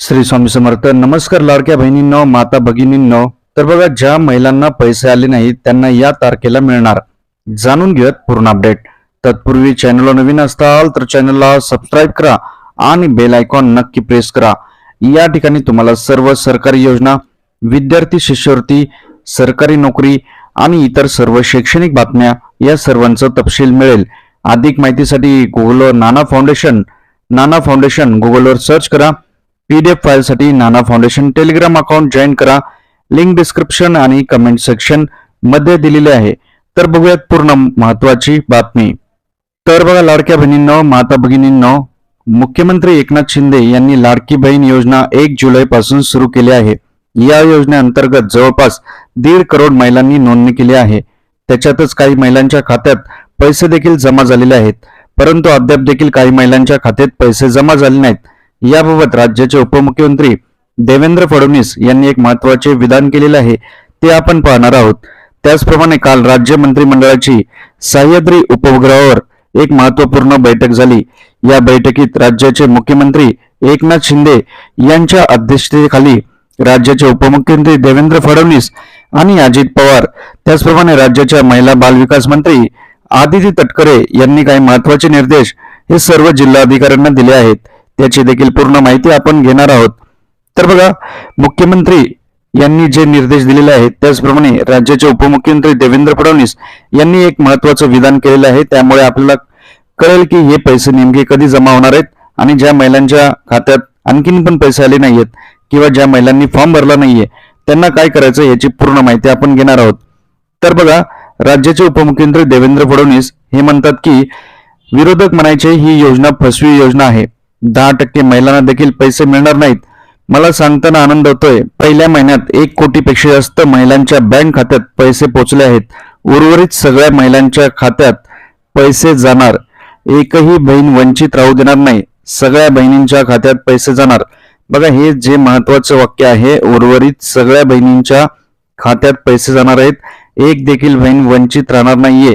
श्री स्वामी समर्थ. नमस्कार लाडक्या बहिणींनो माता भगिनींनो. तर बघा ज्या महिलांना पैसे आले नाहीत त्यांना या तारखेला मिळणार. जाणून घेऊयात पूर्ण अपडेट तत्पूर्वी चॅनलला नवीन असताल तर चॅनलला सबस्क्राईब करा आणि बेल आयकॉन नक्की प्रेस करा. या ठिकाणी तुम्हाला सर्व सरकारी योजना विद्यार्थी शिष्यवृत्ती सरकारी नोकरी आणि इतर सर्व शैक्षणिक बातम्या या सर्वांचं तपशील मिळेल. अधिक माहितीसाठी गुगलवर नाना फाउंडेशन नाना फाउंडेशन गुगलवर सर्च करा. पीडीएफ फाईलसाठी Nana foundation. Telegram account join करा. लिंक डिस्क्रिप्शन आणि कमेंट सेक्शनमध्ये दिलेले आहे. तर बघूयात पूर्ण महत्वाची बातमी. तर बघा लाडक्या बहिणींनो माता भगिनींनो मुख्यमंत्री एकनाथ शिंदे यांनी लाडकी बहीण योजना एक जुलै पासून सुरू केली आहे. या योजनेअंतर्गत जवळपास दीड करोड महिलांनी नोंदणी केली आहे. त्याच्यातच काही महिलांच्या खात्यात पैसे देखील जमा झालेले आहेत. परंतु अद्याप देखील काही महिलांच्या खात्यात पैसे जमा झाले नाहीत. याबाबत राज्याचे उपमुख्यमंत्री देवेंद्र फडणवीस यांनी एक महत्त्वाचे विधान केलेले आहे ते आपण पाहणार आहोत. त्याचप्रमाणे काल राज्य मंत्रिमंडळाची सह्याद्री उपग्रहावर एक महत्त्वपूर्ण बैठक झाली. या बैठकीत राज्याचे मुख्यमंत्री एकनाथ शिंदे यांच्या अध्यक्षतेखाली राज्याचे उपमुख्यमंत्री देवेंद्र फडणवीस आणि अजित पवार त्याचप्रमाणे राज्याच्या महिला बालविकास मंत्री आदिती तटकरे यांनी काही महत्त्वाचे निर्देश हे सर्व जिल्हाधिकाऱ्यांना दिले आहेत. त्याची देखील पूर्ण माहिती आपण घेणार आहोत. तर बघा मुख्यमंत्री यांनी जे निर्देश दिलेले आहेत त्याचप्रमाणे राज्याचे उपमुख्यमंत्री देवेंद्र फडणवीस यांनी एक महत्वाचं विधान केलेलं आहे. त्यामुळे आपल्याला कळेल की हे पैसे नेमके कधी जमा होणार आहेत आणि ज्या महिलांच्या खात्यात आणखीन पण पैसे आले नाहीयेत किंवा ज्या महिलांनी फॉर्म भरला नाहीये त्यांना काय करायचं याची पूर्ण माहिती आपण घेणार आहोत. तर बघा राज्याचे उपमुख्यमंत्री देवेंद्र फडणवीस हे म्हणतात की विरोधक म्हणायचे ही योजना फसवी योजना आहे. दहा टक्के महिलांना देखील पैसे मिळणार नाहीत. मला सांगताना आनंद होतोय. पहिल्या महिन्यात एक कोटीपेक्षा जास्त महिलांच्या बँक खात्यात पैसे पोचले आहेत. उर्वरित सगळ्या महिलांच्या खात्यात पैसे जाणार. एकही बहीण वंचित राहू देणार नाही. सगळ्या बहिणींच्या खात्यात पैसे जाणार. बघा हे जे महत्वाचं वाक्य आहे उर्वरित सगळ्या बहिणींच्या खात्यात पैसे जाणार आहेत. एक देखील बहीण वंचित राहणार नाहीये.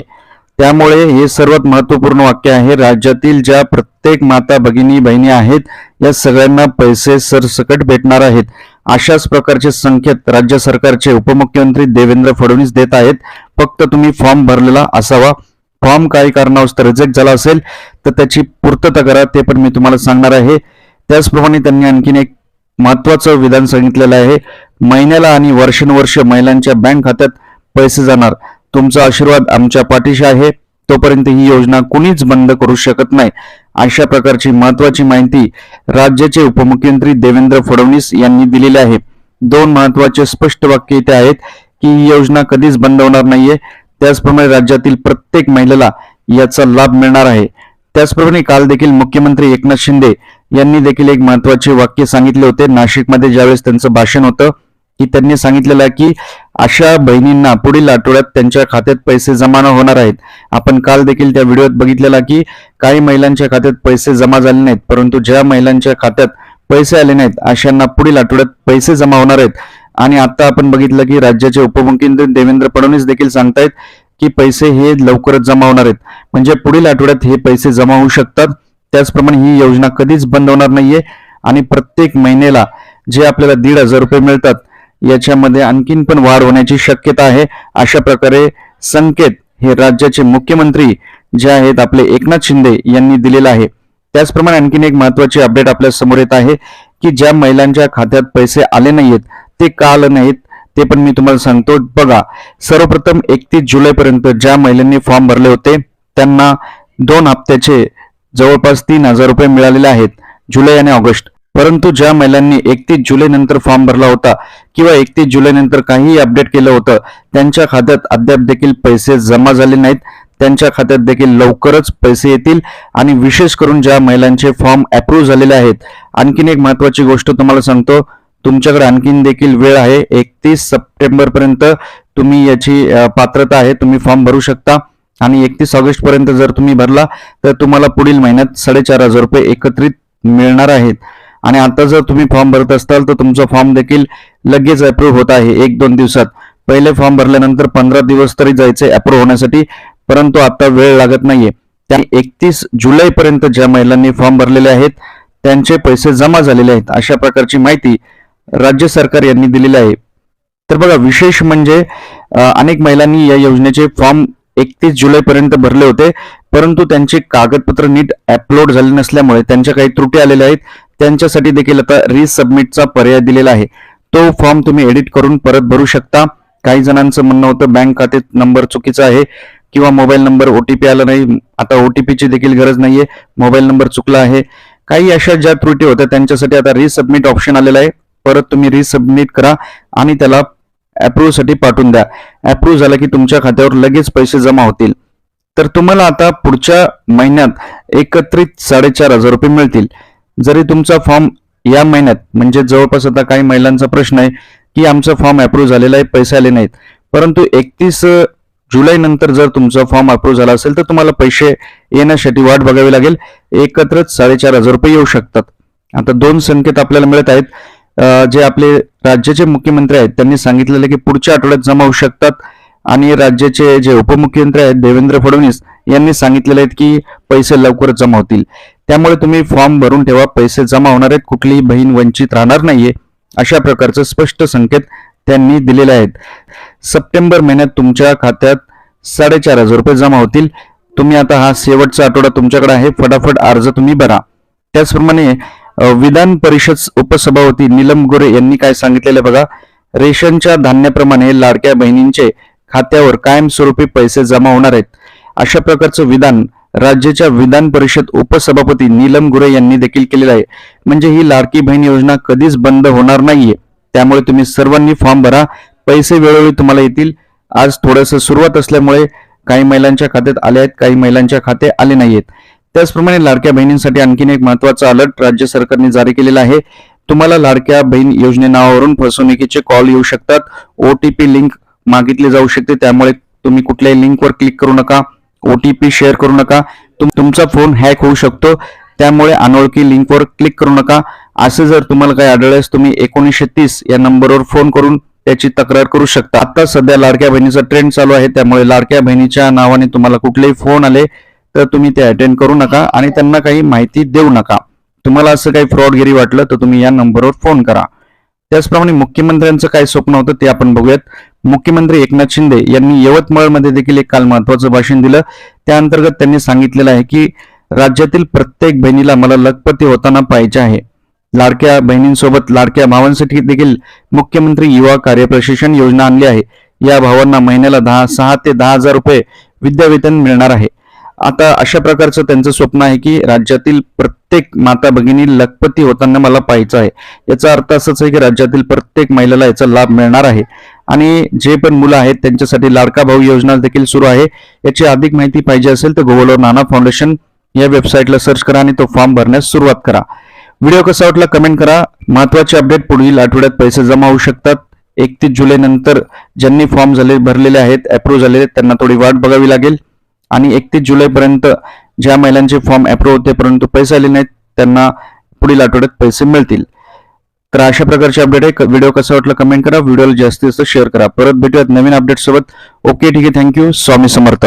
त्यामुळे हे सर्वात महत्त्वपूर्ण वाक्य आहे. राज्यातील ज्या प्रत्येक माता भगिनी बहिणी आहेत या सगळ्यांना पैसे सरसकट भेटणार आहेत. अशाच प्रकारचे संकेत राज्य सरकारचे उपमुख्यमंत्री देवेंद्र फडणवीस देत आहेत. फक्त तुम्ही फॉर्म भरलेला असावा. फॉर्म काही कारणावस्त रिजेक्ट झाला असेल तर त्याची पूर्तता करा. ते पण मी तुम्हाला सांगणार आहे. त्याचप्रमाणे त्यांनी आणखीन एक महत्वाचं विधान सांगितलेलं आहे. महिन्याला आणि वर्षानुवर्ष महिलांच्या बँक खात्यात पैसे जाणार. तुमचा आशीर्वाद आमच्या पाठीशी आहे. तोपर्यंत ही योजना कुणीच बंद करू शकत नाही. अशा प्रकारची महत्वाची माहिती राज्याचे उपमुख्यमंत्री देवेंद्र फडणवीस यांनी दिलेली आहे. दोन महत्त्वाचे स्पष्ट वाक्य इथे आहेत की ही योजना कधीच बंद होणार नाहीये. त्याचप्रमाणे राज्यातील प्रत्येक महिलेला याचा लाभ मिळणार आहे. त्याचप्रमाणे काल देखील मुख्यमंत्री एकनाथ शिंदे यांनी देखील एक महत्त्वाचे वाक्य सांगितले होते. नाशिकमध्ये ज्यावेळेस त्यांचं भाषण होतं की त्यांनी सांगितलेलं आहे की अशा बहिणींना पुढील आठवड्यात त्यांच्या खात्यात पैसे जमा होणार आहेत. आपण काल देखील त्या व्हिडिओत बघितलेला की काही महिलांच्या खात्यात पैसे जमा झाले नाहीत परंतु ज्या महिलांच्या खात्यात पैसे आले नाहीत अशांना पुढील आठवड्यात पैसे जमा होणार आहेत. आणि आता आपण बघितलं की राज्याचे उपमुख्यमंत्री देवेंद्र फडणवीस देखील सांगतायत की पैसे हे लवकरच जमा होणार आहेत. म्हणजे पुढील आठवड्यात हे पैसे जमा होऊ शकतात. त्याचप्रमाणे ही योजना कधीच बंद होणार नाहीये. आणि प्रत्येक महिन्याला जे आपल्याला दीड हजार रुपये मिळतात याच्यामध्ये आणखीन पण वाढ होण्याची शक्यता आहे. अशा प्रकारे संकेत हे राज्याचे मुख्यमंत्री जे आहेत आपले एकनाथ शिंदे यांनी दिलेला आहे. त्याचप्रमाणे आणखीन एक महत्वाची अपडेट आपल्यासमोर येत आहे की ज्या महिलांच्या खात्यात पैसे आले नाहीयेत ते का आले नाहीत ते पण मी तुम्हाला सांगतो. बघा सर्वप्रथम एकतीस जुलै पर्यंत ज्या महिलांनी फॉर्म भरले होते त्यांना दोन हप्त्याचे जवळपास तीन हजार रुपये मिळालेले आहेत जुलै आणि ऑगस्ट. परंतु ज्या महिलांनी एकतीस जुलै नंतर फॉर्म भरला होता किंवा एकतीस जुलै नंतर काहीही अपडेट केलं होतं त्यांच्या खात्यात अद्याप देखील पैसे जमा झाले नाहीत. त्यांच्या खात्यात देखील लवकरच पैसे येतील आणि विशेष करून ज्या महिलांचे फॉर्म अप्रूव्ह झालेले आहेत आणखीन एक महत्वाची गोष्ट तुम्हाला सांगतो. तुमच्याकडे आणखीन देखील वेळ आहे. एकतीस सप्टेंबर पर्यंत तुम्ही याची पात्रता आहे. तुम्ही फॉर्म भरू शकता. आणि एकतीस ऑगस्ट पर्यंत जर तुम्ही भरला तर तुम्हाला पुढील महिन्यात साडेचार हजार रुपये एकत्रित मिळणार आहेत. आणि आता जर तुम्ही फॉर्म भरत असाल तर तुमचा फॉर्म देखील लगेच अप्रूव्ह होत आहे एक दोन दिवसात. पहिले फॉर्म भरल्यानंतर पंधरा दिवस तरी जायचे अप्रूव्ह होण्यासाठी परंतु आता वेळ लागत नाहीये. त्या एकतीस जुलै पर्यंत ज्या महिलांनी फॉर्म भरलेले आहेत त्यांचे पैसे जमा झालेले आहेत अशा प्रकारची माहिती राज्य सरकार यांनी दिलेली आहे. तर बघा विशेष म्हणजे अनेक महिलांनी या योजनेचे फॉर्म एकतीस जुलै पर्यंत भरले होते परंतु त्यांचे कागदपत्र नीट अपलोड झाले नसल्यामुळे त्यांच्या काही त्रुटी आलेल्या आहेत. त्यांच्यासाठी देखील आता रिसबमिटचा पर्याय दिलेला आहे. तो फॉर्म तुम्ही एडिट करून परत भरू शकता. काही जणांचं म्हणणं होतं बँक खाते नंबर चुकीचा आहे किंवा मोबाईल नंबर ओटीपी आला नाही. आता ओटीपीची देखील गरज नाहीये. मोबाईल नंबर चुकला आहे. काही अशा ज्या त्रुटी होत्या त्यांच्यासाठी आता रिसबमिट ऑप्शन आलेला आहे. परत तुम्ही रिसबमिट करा आणि त्याला अप्रूव्हसाठी पाठवून द्या. अप्रूव्ह झालं की तुमच्या खात्यावर लगेच पैसे जमा होतील. तर तुम्हाला आता पुढच्या महिन्यात एकत्रित साडेचार हजार रुपये मिळतील. जरी तुमचा फॉर्म या महिन्यात म्हणजे जवळपास आता काही महिलांचा प्रश्न आहे की आमचा फॉर्म अप्रूव्ह झालेला आहे पैसे आले नाहीत. परंतु एकतीस जुलै नंतर जर तुमचा फॉर्म अप्रूव्ह झाला असेल तर तुम्हाला पैसे येण्यासाठी वाट बघावी लागेल. एकत्रच साडेचार हजार रुपये येऊ शकतात. आता दोन संकेत आपल्याला मिळत आहेत. जे आपले राज्याचे मुख्यमंत्री आहेत त्यांनी सांगितलेलं की पुढच्या आठवड्यात जमा होऊ शकतात. आणि राज्याचे जे उपमुख्यमंत्री आहेत देवेंद्र फडणवीस यांनी सांगितलेले आहेत की पैसे लवकरच जमा होतील. त्यामुळे तुम्ही फॉर्म भरून ठेवा पैसे जमा होणार आहेत कुठलीही बहीण वंचित राहणार नाहीये अशा प्रकारचं स्पष्ट संकेत त्यांनी दिलेले आहेत. सप्टेंबर महिन्यात तुमच्या खात्यात साडेचार हजार रुपये जमा होतील. तुम्ही आता हा शेवटचा आठवडा तुमच्याकडे आहे फटाफट अर्ज तुम्ही भरा. त्याचप्रमाणे विधान परिषद उपसभापती नीलम गोरे यांनी काय सांगितलेलं बघा रेशनच्या धान्याप्रमाणे लाडक्या बहिणींचे खात्यावर कायमस्वरूपी पैसे जमा होणार आहेत. अशा प्रकारचं विधान राज्याच्या विधान परिषद उपसभापती नीलम गुरे यांनी देखील केलेला आहे. म्हणजे ही लाडकी बहीण योजना कधीच बंद होणार नाहीये. त्यामुळे तुम्ही सर्वांनी फॉर्म भरा. पैसे वेळोवेळी तुम्हाला येतील. आज थोडंसं सुरुवात असल्यामुळे काही महिलांच्या खात्यात आले आहेत काही महिलांच्या खाते आले नाहीयेत. त्याचप्रमाणे लाडक्या बहिणींसाठी आणखीन एक महत्त्वाचा अलर्ट राज्य सरकारने जारी केलेला आहे. तुम्हाला लाडक्या बहीण योजने नावावरून फसवणुकीचे कॉल येऊ शकतात. ओटीपी लिंक मागितली जाऊ शकते. त्यामुळे तुम्ही कुठल्याही लिंकवर क्लिक करू नका. ओटीपी शेअर करू नका. तुम- तुमचा फोन हॅक होऊ शकतो. त्यामुळे अनोळखी लिंकवर क्लिक करू नका. असं जर तुम्हाला काही आढळल्यास तुम्ही एकोणीसशे तीस या नंबरवर फोन करून त्याची तक्रार करू शकता. आता सध्या लाडक्या बहिणीचा ट्रेंड चालू आहे. त्यामुळे लाडक्या बहिणीच्या नावाने तुम्हाला कुठलेही फोन आले तर तुम्ही ते अटेंड करू नका आणि त्यांना काही माहिती देऊ नका. तुम्हाला असं काही फ्रॉडगिरी वाटलं तर तुम्ही या नंबरवर फोन करा. त्याचप्रमाणे मुख्यमंत्र्यांचं काय स्वप्न होतं ते आपण बघूयात. मुख्यमंत्री एकनाथ शिंदे यांनी यवतमाळमध्ये देखील एक काल महत्वाचं भाषण दिलं. त्या अंतर्गत त्यांनी सांगितलेलं आहे की राज्यातील प्रत्येक बहिणीला मला लखपती होताना पाहिजे आहे. लाडक्या बहिणींसोबत लाडक्या भावांसाठी देखील मुख्यमंत्री युवा कार्य प्रशिक्षण योजना आणली आहे. या भावांना महिन्याला दहा सहा ते दहा हजार रुपये विद्यावेतन मिळणार आहे. आता अशा प्रकारचं त्यांचं स्वप्न आहे की राज्यातील प्रत्येक माता भगिनी लखपती होताना मला पाहायचं आहे. याचा अर्थ असंच आहे की राज्यातील प्रत्येक महिलेला याचा लाभ मिळणार आहे. आणि जे पण मुलं आहेत त्यांच्यासाठी लाडका भाऊ योजना देखील सुरू आहे. याची अधिक माहिती पाहिजे असेल तर गुगलवर नाना फाउंडेशन या वेबसाईटला सर्च करा आणि तो फॉर्म भरण्यास सुरुवात करा. व्हिडिओ कसा वाटला कमेंट करा. महत्त्वाचे अपडेट पुढील आठवड्यात पैसे जमा होऊ शकतात. एकतीस जुलै नंतर ज्यांनी फॉर्म झाले भरलेले आहेत अप्रूव्ह झालेले आहेत, त्यांना थोडी वाट बघावी लागेल. आणि एकतीस जुलैपर्यंत ज्या महिलांचे फॉर्म अप्रूव्ह होते परंतु पैसे आले नाहीत त्यांना पुढील आठवड्यात पैसे मिळतील. तर अशा प्रकारचे अपडेट आहे. व्हिडिओ कसा वाटला कमेंट करा. व्हिडिओला जास्तीत जास्त शेअर करा. परत भेटूयात नवीन अपडेट सोबत. ओके ठीक आहे. Thank you Swami Samarth.